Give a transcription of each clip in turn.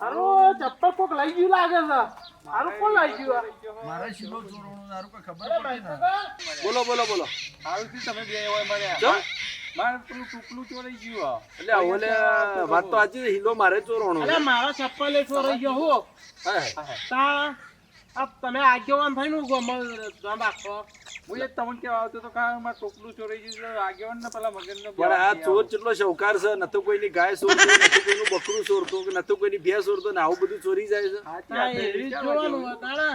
હારું ચપ્પલ કોક લઈ ગયું લાગે છે. મારું કોણ લઈ ગયું મારા મારે ચોરવાનું તારું કોઈ ખબર અરે પડી ભાઈ, ના? કાકા. બોલો બોલો બોલો. સારું તમે બે હોય મળ્યા? મારે પેલું ટૂંકલું ચોરાઈ ગયું એટલે ઓલે વાત તો આજે હિલો મારે ચોરવાનું અરે મારા ચપ્પલ ચોરાઈ ગયો હો હા. તા તમે આગેવાન થઈને નું ગમો રાખો હું એ તમને કેવા આવતો તો કે માં ટોપલું ચોરાઈ ગયું આગેવાન ને પેલા મગનને પણ આ ચોર કેટલો શૌકાર છે? ન તો કોઈની ગાય ચોરતો ન તો કોઈનું બકરું ચોરતો કે ન તો કોઈની ભેંસ ચોરતો ને આવું બધું ચોરી જાય છે? હા એવી જોવાનું તાણે.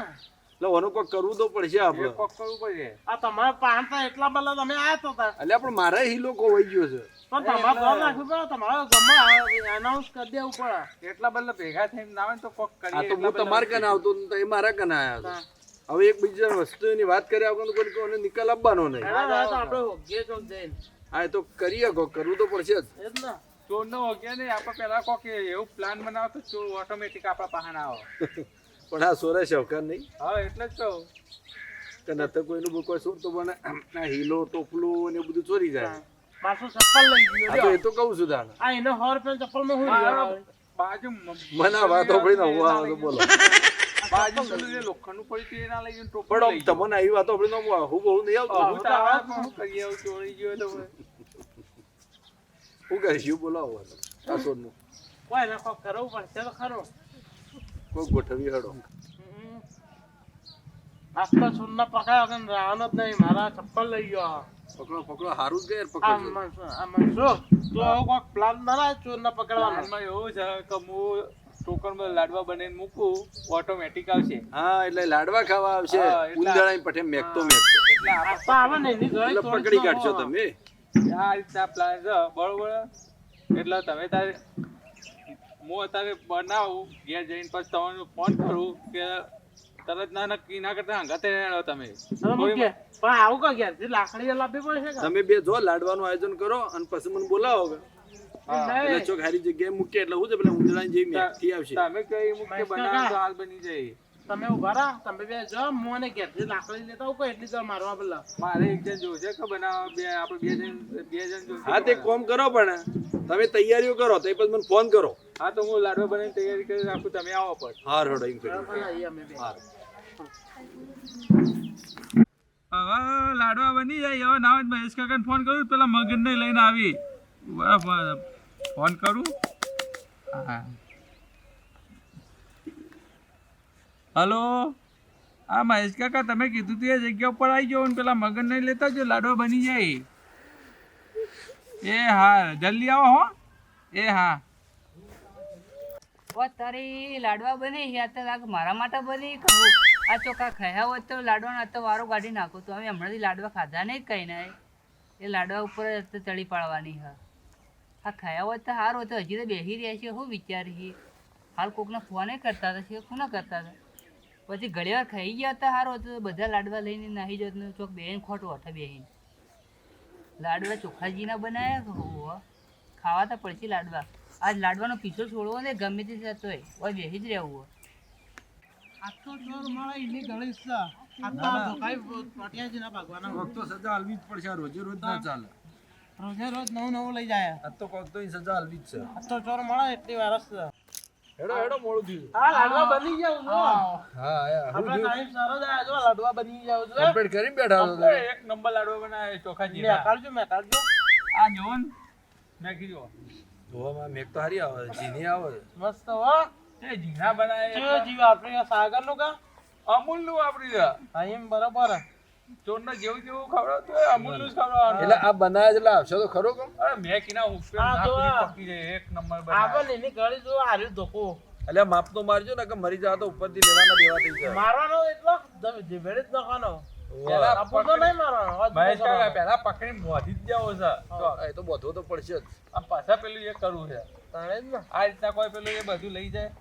એટલે ઓનું કોઈ કરવું તો પડશે આપણે. કોક કરવું પડે આ તમારા પાંચતા એટલા બધા તમે આયા તો તા. એટલે પણ મારે હિલો ખોવાઈ ગયો છે. પણ તમારે ધ્યાન રાખવું પડે તમારા ગામમાં એનાઉન્સ કરી દેવું પડે. એટલા બધા ભેગા થઈને ના આવે તો કોક કરીએ આ તો હું તમારે કને આવતો ને તો એ મારા કને આવ્યા છે. હવે એક બીજા વસ્તુની વાત કર્યા વગર કોઈ કોઈને નિકાલ આપવાનો નહીં. આપણે હોગીએ જઈને. હા એ તો કરીએ કો કરવું તો પડશે જ. એ જ ને. ચોર નો હોગ્યા નહીં આપણે પેલા કોક એવું પ્લાન બનાવો તો ચોર ઓટોમેટિક આપણા પાસે આવે. પણ આ સોરે શવકાર નહીં. હા એટલે જ કહું કે ન તો કોઈનું કોઈ ચોરતો બને આ હીલો ટોપલું ને બધું ચોરી જાય. પાછું ચપ્પલ લઈ ગયો તો એ તો કહું છું તાણે. આ એનો હોર રૂપિયા ચપ્પલમાં હું બાજુ મને વાતો પડી ને હું તો બોલો બાજુ લોખંડનું હતું ના લઈ પણ તમને આવી વાતો પડી ને હું બહુ નહીં આવતું. હું તો આવા. જ શું ચોરી ગયો તો હવે. કરીશું બોલાવો આ સોરનું. કોઈ એને કોક કરવું પડશે તો ખરું. ગોઠવી હડો. હમ. સુનના પકડ્યા વગર રહેવાનો જ નહીં. મારા ચપ્પલ લઈ ગયો. પકડો પકડો. હારું જ ગેર પકડો આ તું આવો કોક પ્લાન બનાય ચોરના પકડવાનો. પ્લાનમાં એવું છે કે હું ટોકનમાં લાડવા બનાવીને મૂકું ઓટોમેટિક આવશે. હા એટલે લાડવા ખાવા આવશે. ઉંદરાઈ પઠે મેકતો મેકતો. એટલે આપા આવે ને એની ગળી પકડી કાઢશો તમે. આ રીતના પ્લાન છે. બરોબર? એટલે તમે તારે હું અત્યારે બનાવું ઘેર જઈને પછી તમને ફોન કરું કે તરત ના નક્કી ના કરતા હંગાતે રહેડો તમે. પણ આવું કો ઘેરથી લાકડી લાવવી પડશે તમે બે જો લાડવાનું આયોજન કરો અને પછી મને બોલાવો કે. હા. એટલે ચોક હારી જગ્યાએ મૂકે એટલે હું છે પેલા ઉંદરાઈ જેવી આવશે. તમે કઈ મુખ્ય બનાવો તો હાલ બની જાય. તમે ઊભા રહા તમે બે જો હું અને ઘેરથી લાકડી લેતા આવું એટલી તો મારવા પેલા મારે એક જણ જોશે કે બનાવવા બે આપણે બે જણ બે જણ જોશે હા તે કોમ કરો પણ તમે તૈયારીઓ કરો તો પછી મને ફોન કરો. હા તો હું લાડવા બનાવીને તૈયારી કરી રાખું તમે આવો પણ. હાર રડો. હાર. હવે લાડવા બની જાય હવે ના મહેશ કાકાને ફોન કરું પેલા મગનને લઈને આવી. બરાબર. ફોન કરું. હા. હલો? હા મહેશ કાકા, તમે કીધું તું એ જગ્યા ઉપર આવી જાઓ ને પેલા નહીં લેતા જો લાડવા બની જાય. એ હા, જલ્દી આવો હો. એ હા. ઓ, તારી લાડવા બની યા તો લાગ મારા માટે બની. કહું આ ચોખા ખાયા હોત તો લાડવા ના તો વારો કાઢી નાખું. તો અમે હમણાંથી લાડવા ખાધા નહીં કઈ નહીં. એ લાડવા ઉપર જ ચડી પાડવાની હા. આ ખાયા હોત તો સારું તો હજી તો બેસી રહ્યા છે શું વિચારી હાલ કોકને ફોને કરતા હતા કોને કરતા હતા? પછી ઘણી વાર ખાઈ ગયા હતા સારું તો બધા લાડવા લઈને નાહી જત ને ચોક બેહીને ખોટો હઠે બેહીને. લાડવા ચોખાજીના બનાવ્યા કે ખાવા તો પડશે લાડવા. આજ લાડવાનો પીછો છોડવો ને ગમે તે થતો હોય ઓય બેસી જ રહેવું હોય આ ચોર મારા એની ગળી છે આ તો આ ના. ભાગવાના કોક સજા હાલવી જ પડશે રોજે રોજ ના ચાલે. રોજે રોજ નવું નવું લઈ જાય. આ તો કોક તો સજા હાલવી જ છે. આ તો ચોર મળે એટલી વારસ છે. હેડો હેડો મોડું થયું હા લાડવા બની જાવ છો હા. આપણે ટાઈમ સારો જ જો લાડવા બની જાવ છો. કમ્પ્લીટ કરીને બેઠા છો એક નંબર લાડવા બનાવે ચોખા મેં કાઢજો મેં કાઢજો આ જોન મેં કીધું તો હારી આવે જીની આવે મસ્ત હો. એ જીના બનાવે જીવ આપણે સાગરનું કા અમૂલનું વાપરી દે ટાઈમ બરાબર. ચોર ને જેવું જેવું ખવડાવતું હોય અમૂલનું જ ખવડાવવાનું. એટલે આ બનાવ્યા એટલે આવશે તો ખરો કમ અરે મેં કીના ઉપર ના જો પૂરી પકી જાય એક નંબર આપણ એની ગળી જો હાર્યું ધોકો. એટલે માપ તો મારજો ને કે મરી જાવ તો ઉપરથી લેવાના દેવા થઈ જાય. મારવાનો એટલો જ નાખવાનો. પેલા બોધી જ છે. તો એ તો બધો તો પડશે જ. આ પાછા પેલું એ કરવું છે. તાણે આ રીતના કોઈ પેલું એ બધું લઈ જાય.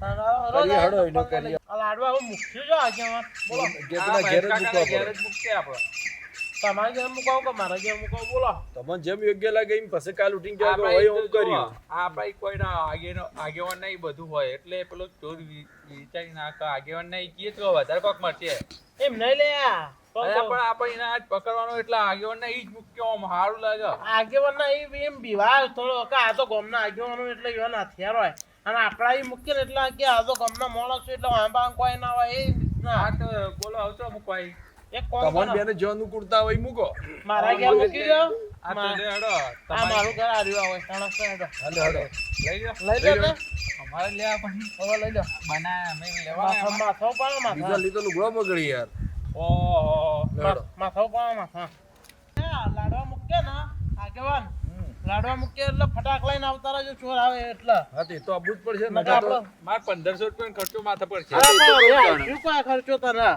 તાણે આ રોજ કરીએ આ હળો એનો કરીએ. લાડવા હું મૂકશું જો આજે બોલો. ગેસના ઘેર જ મૂકવા ઘેર જ મૂકશે આપણે. તમારે ઘેર મુકાવો કે મારા ઘેર મુકાવો? બોલો. તમને જેમ યોગ્ય લાગે એમ પછી કાલ ઉઠીને આ કહેવાય હોય એમ કર્યું આ ભાઈ કોઈના આગેનો આગેવાન નહીં બધું હોય. એટલે પેલો ચોર વિચારી નાખે આગેવાન નહીં કીએ તો વધારે કોક મળશે. એમ નહીં લે પણ આપણે એના આજ પકડવાનો એટલે આગેવાન ઈ જ મૂક્યો આમ સારું લાગે. આગેવાન ના એમ બીવા થોડો કે આ તો ગામના આગેવાનો એટલે એવા હથિયાર હોય. અને આપણા ઈ મૂકીએ એટલે કે આ તો ગમના માણસ એટલે વાંબા કોઈ ના હોય એ હા તો બોલો આવતો મૂકવાય એક કોમ તમને બેને જો અનુકૂળતા હોય મૂકો. મારા ઘેર મૂકી દો આ તો લે હેડો. આ મારું ઘર આવ્યું હોય તણસ તો હેડો. હાલો હાલો લઈ જાઓ લઈ લો અમારે લેવા પણ. હવે લઈ લો બનાય અમે લેવા માથા માથા પાડો બીજા માથા. લીધો લુગડો બગડી યાર. ઓહો. લેવડો. માથા પાડો આ લાડવા મૂકે ને આગેવાન. લાડવા મૂકે એટલે ફટાક લઈને આવતા રહેજો ચોર આવે એટલે. હતી તો આબુ જ પડશે નકર નકર માર પંદરસો રૂપિયા ખર્ચો માથે પડશે. તો શું કોઈ ખર્ચો તને?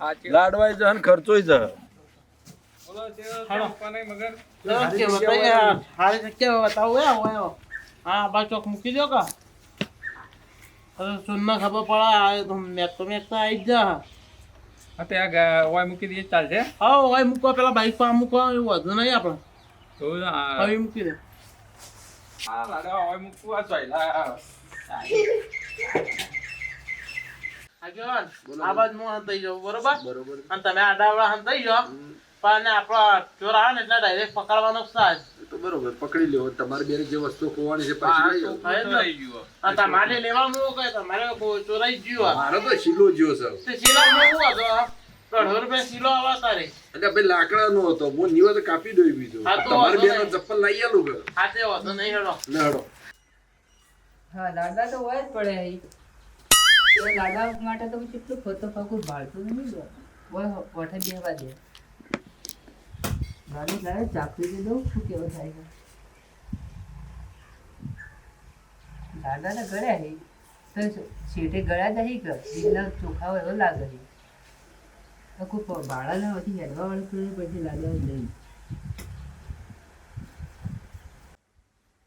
સાચી લાડવાય છે અને ખર્ચોય છે. બોલો તે મગર. હા બા ચોક મૂકી દો કા. હવે સુનને ખબર પડે આ તો મેક તો મેક તો આવી જ જા. હા તે આ ઓય મૂકી દઈએ ચાલશે? હા હોય મૂકવા પેલા બાઈક પર મૂકવા એવું વધુ નહીં આપણે. તો આ હવે મૂકી દે À là đâu, હું હંતાઈ જાઉં બરોબર બરોબર અને તમે આડાવડા હંતાઈ જાઓ પણ આપણા ચોર આવે ને એટલે ડાયરેક્ટ પકડવાનો સાજ તો બરોબર પકડી લ્યો તમારે બેને જે વસ્તુ ખોવાની છે પાછી લઈ ગયું અને તમારે લેવાનું કે તમારે ચોરાઈ ગયો ગયું મારો તો શીલો છે તે સિલા હતો અઢાર રૂપિયા સિલો આવા તારે. એટલે ભાઈ લાકડાનો હતો. હું નીવા તો કાપી દોઈ બીજો. તમારે વાંધો ચપ્પલ લઈ આલું કે હાથે વાંધો નહીં હેડો. લે હડો. હા લાડવા તો હોય જ પડે. લાડવા માટે તો કેટલું ખોટો ફાકું ભાળતું નહીં. બોલ કોઠે બેહવા દે. લાવે ચાકરી દે દઉં શું કેવું થાય છે? દાદા ને ગળ્યા હે તો ગળ્યા જાય કે? ચોખા હોય એવો લાગે છે તો કોઈ ભાડા ના હોતી હેડવા વાળું થોડું પછી લાડવા જ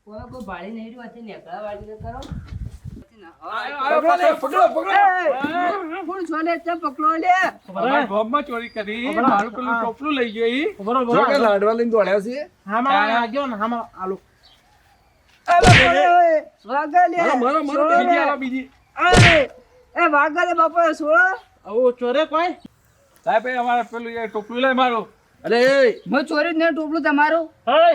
કોઈ કોઈ ભાડી નહીં રહ્યું હતી નેકળા વાળી કરો. કોણ છોલે ચમ પકડો લે. અમારા ગામમાં ચોરી કરી. મારું પેલું ટોપલું લઈ ગયો ઈ. બરોબર જો કે લાડવા લઈને દોડ્યા છે હામાં આગળ ને હામાં આલુ. મારો મારો મારો બીજી એ વાગલે બાપા સોળો? ચોરે કોઈ? સાહેબ એ અમારે પેલું એ ટોપલું લઈ મારું. અરે એ મેં ચોરી ને ટોપલું તમારું? હે?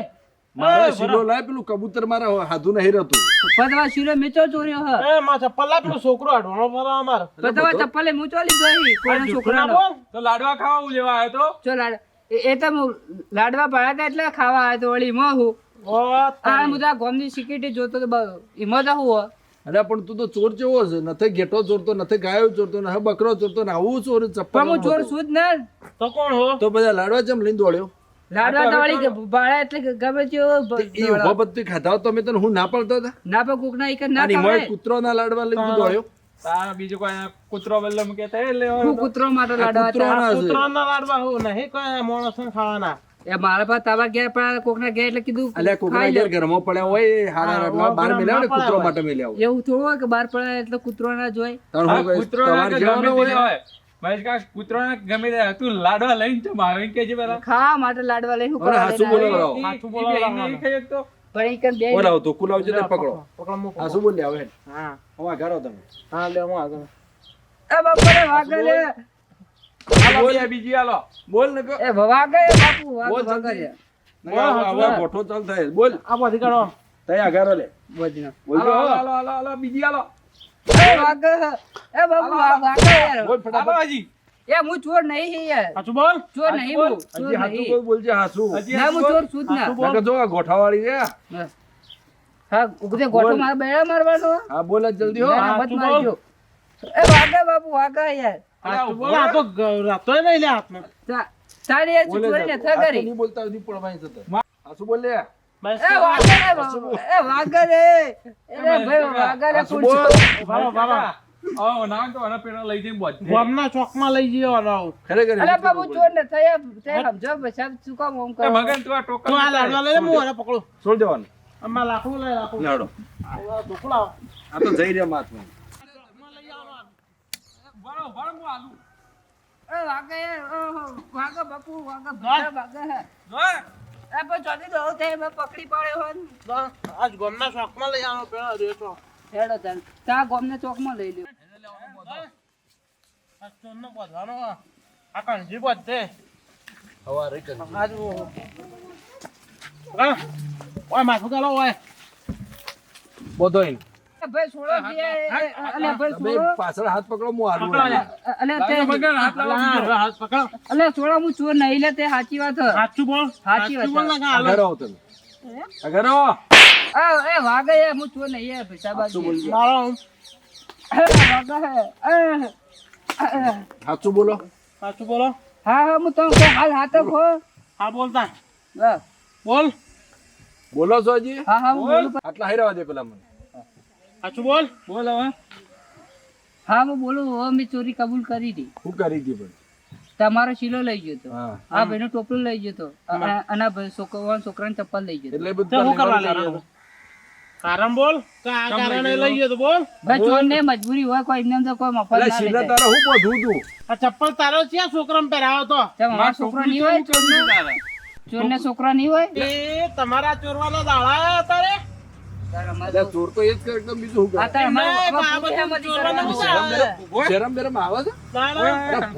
મારો શીલો લાય પેલું કબૂતર મારા હાથું નહીં રહેતું. પદવા શીલો મેં ચો ચોર્યો હ? એ માં ચપ્પલ પેલો છોકરો અઢવાણો પર અમાર. પદવા ચપ્પલે હું ચોલી ગઈ કોઈનો છોકરા છોકરાનો. તો લાડવા ખાવા હું લેવા આવ્યો તો? ચો લાડ એ તો હું લાડવા પડ્યા હતા એટલે ખાવા આવ્યો તો વળી માં હું? ઓ આ મુદા ગોમની સિક્યુરિટી જોતો તો એમાં તો હું. અરે પણ તું તો ચોર જેવો છે. નથી ઘેટો ચોરતો નથી ગાયો ચોરતો ને બકરો ચોરતો ને આવું ચોર ચપ્પલ હું ચોર છું જ ને. તો કોણ હો? તો બધા લાડવા જેમ લઈને દોડ્યો. લાડવા દોડી કે ભાડા એટલે ગમે તેવો એ ઊભા બધી ખાધા તો મેં તને હું ના પડતો હતા? ના પણ કોકના એક ના અને મોય ખવાય કૂતરોના લાડવા લઈને દોડ્યો. તારા બીજો કોઈ કૂતરો બલ્લો મૂકે તે લેવા હું કૂતરો માટે લાડવા કૂતરો ના લાડવા હું નહીં કોઈ માણસ ખાવાના. એ મારા પાસે તાવા ગયા પણ કોકના ગયા એટલે કીધું અલ્યા કોકના ઘેર લે. પડ્યા હોય હારા હા, રાતના બહાર ઘરમાં ને કૂતરો માટે મેલ્યા હોય. એવું થોડું હોય કે બાર પડ્યા એટલે કૂતરો ના હા, હું કહીશ, કૂતરો ના હોય. હોય. મહેશ કાશ કૂતરો ના ગમે તે તું લાડવા લઈને તો માવીન કે છે પેલા. ખા માટે લાડવા લઈને ઉપર હાસુ બોલો હાસુ બોલો? પણ બે બોલાવો તો કુલાવજો ને પકડો. પકડો મૂકો. હવે? હા. ઘરો તમે હા લે હું આગળ. એ બાપરે વાગે લે બીજી આલો બોલ ને બાપુ ગોઠો ચાલ થાય. આ બધી કાઢો તય આઘારો લે. બોજનો બોલજો આલો, આલો, આલો, આલો, બીજી આલો એ વાગે. એ બાપુ વા- યાર બોલ આલો ફટાફટ એ હું ચોર નહીં યાર. સાચું બોલ? ચોર નહીં હું હજી હાચું નહીં. બોલજે હાચું. ના હું ચોર છું જ ના. જો આ ગોઠાવાળી છે. હા. ઉગતે ગોઠો માર બેડા મારવાનો. હા બોલ જલ્દી હો. ના, ના, મત મારજો. એ વાગે બાપુ વાગા યાર. પકડું. છોડ દેવાનું આમાં લાકડું લઈ લાકડું આ તો જઈ રહ્યા મહાત્મા ઉભારો, ઉભારો, હું આલું. એ વાગે ઓહો, વાગે બાપુ વાગે બધા વાગે જો, એ પણ ચોથી દો તે મેં પકડી પડ્યો હોય. તો આજ ગામના ચોકમાં લઈ આવો પેલા રેસો હેડો તાન ત્યાં ગોમને ચોકમાં લઈ લ્યો. આ ચોરનો બોધવાનો આ. આ કરી આજ હા. ઓય માથું ગાલો ઓય. બોધોઈન ભાઈ છોડો અલ્યા ભાઈ છોડો પાછળ હાથ પકડો હું હારું પકડો તે હાથ લાવો. અલા, બીજો. હવે હાથ પકડો. અલ્યા છોડો હું ચોર નહીં લે તે સાચી વાત સાચું બોલ. સાચી વાત બોલ ને કે હાલો. આગળ આવો તમે. આગળ આ, એ વાગે હું ચોર નહીં એ પૈસા મારો આમ. વાગે હે. એ, એ, સાચું બોલો. સાચું બોલો. હા હા હું તમને હાલ હાથ ખો હા બોલતા બોલ. બોલો છો હજી? હા હું બોલું. પણ- આટલા હાર્યા દે પેલા મને. સાચું બોલ. બોલ હવે. હા હું બોલું હવે મેં ચોરી કબૂલ કરી હતી. શું કરી હતી પણ? તમારો શીલો લઈ ગયો તો હા. આ ભાઈનો ટોપલું લઈ ગયો તો અને છોકરો છોકરાને ચપ્પલ લઈ ગયો એટલે બધું શું કરવા લઈ ગયો? કારણ બોલ કે આ કારણે લઈ ગયો? તો બોલ. ભાઈ ચોર ને મજબૂરી હોય કોઈ એમને તો કોઈ મફત ના શીલા લઈ હું બધું તું? આ ચપ્પલ તારો છે છોકરાને પહેરાવો તો. કેમ અમારો છોકરો નહીં હોય? ચોરને ચોરને છોકરા નહીં હોય? એ તમારા ચોરવાના દાડા તારે ચોર તો એ જ કરે એકદમ બીજું. શરમ બેરમ આવે છે?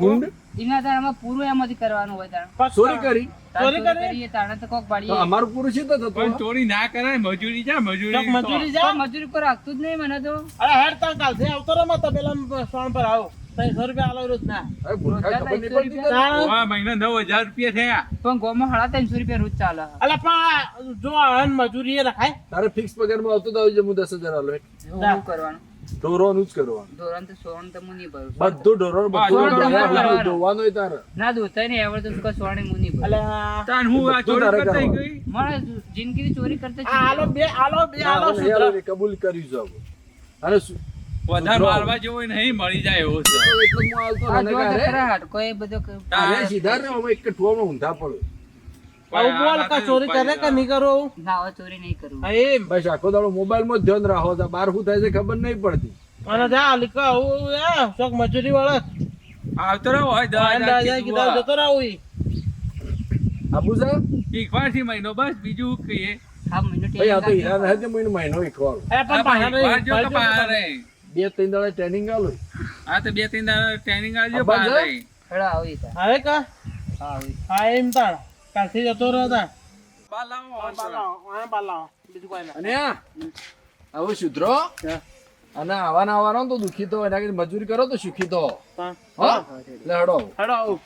ભૂંડ? એના તાર પૂરું એમાંથી કરવાનું હોય તાર. ચોરી કરી? ચોરી ચોરી કરી? કરીએ તાણે તો કોક પાડીએ. અમારું પૂરું છે તો પણ ચોરી ના કરાય મજૂરી જા મજૂરી મજૂરી જા. મજૂરી રાખતું જ નહીં મને તો. અરે હેડ તને કાલથી આવતો રહો પેલા સોણ પર આવો. ત્રણસો રૂપિયા આલો રોજ ના. અરે ભૂલકા ખબર નહીં પડતી તને? તારે આ મહિના નવ હજાર રૂપિયા થયા પણ ગોમાં સાડા ત્રણસો રૂપિયા રોજ ચાલે. અલા પણ જો હન મજૂરી રખાય. તારે ફિક્સ પગારમાં આવતો તો હું દસ હજાર આલો એવું કરવાનું? ઢોરોનું જ કરવાનું. ધોરણ તો સોણ તો હું ભરું. બધું ઢોરો બધું ઢોરો ઢોરો તમારે બધું કરવાનું. ધોવાનું તારે. ના દોતાય નહીં આવડતું તો સોણે હું ભરું. તાન હું આ ચોરી કરતા ગઈ? મારે જિંદગી ચોરી કરતા આલો બે આલો બે આલો એ કબૂલ કરી છે અને શું- વધારે મારવા જેવો નહીં મળી જાય એવો છે. એ બધો સીધા રે, હવે એક ઊંધા પડો આવું બોલ કે ચોરી કરે કે નહીં કરું? ના ચોરી નહીં કરું. હા બસ આખો દાડો મોબાઈલમાં જ ધ્યાન રાખો તો બહાર શું થાય છે ખબર નહીં પડતી. અને જા લીકા આવું એ શોક મજૂરી વાળા. આવતો હોય જતો રહું. આબુ છે શીખવાડશી મહિનો બસ બીજું કહીએ? હા મહિનો મહિનો રહે. બે ત્રણ દાડા ટ્રેનિંગ આલો. આ તો બે ત્રણ દાડા ટ્રેનિંગ આલજો. રહે. હેડો આવી તા હવે કા? હા આવી હા એમ તાણ. કાથી જતો રહ્યો તા. બાલાઓ બાલાઓ આ બાલાઓ. બીજું કોઈ ના અને આ હવે સુધરો અને આવાના આવવાનો તો દુખી તો એના મજૂરી કરો તો સુખી તો. હા. હેડો. હેડો આવું.